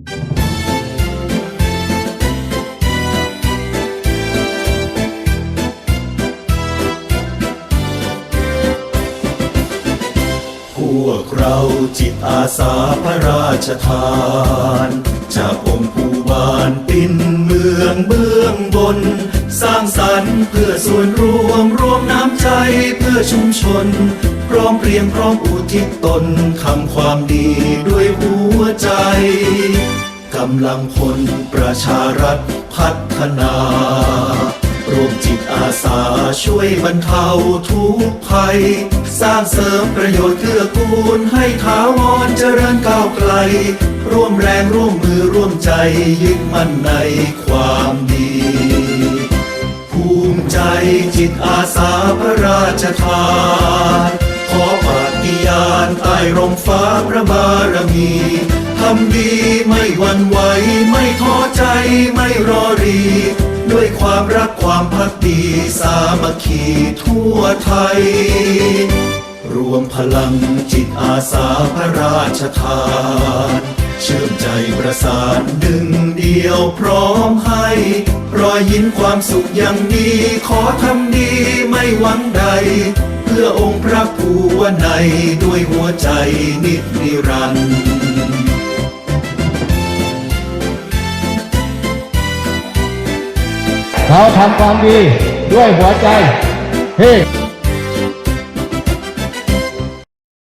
พวกเราจิตอาสาพระราชทานจากองค์ผู้บานปินเมืองเบื้องบน สร้างสรรค์เพื่อส่วนรวม อชุมชน พร้อมเรียงพร้อมอุทิศตนทำความดีด้วยหัวใจกำลังพลประชารัฐพัฒนาร่วมจิตอาสาช่วยบรรเทาทุกภัย สร้างเสริมประโยชน์เกื้อกูลให้ถาวรเจริญก้าวไกล ร่วมแรงร่วมมือร่วมใจยึดมั่นในความดี จจิตอาสาพระราชทานขอปฏิญาณใต้ร่มฟ้าพระบารมีทำดีไม่หวั่นไหวไม่ท้อใจไม่รอรี ด้วยความรักความพักดีสามัคคีทั่วไทย รวมพลังจิตอาสาพระราชทาน เชื่อมใจประสานดึงเดียวพร้อมให้ รอยยิ้มความสุขอย่างดีขอทำดีไม่หวังใด เพื่อองค์พระภูวในด้วยหัวใจนิจนิรันดร์เราทำความดีด้วยหัวใจเฮ้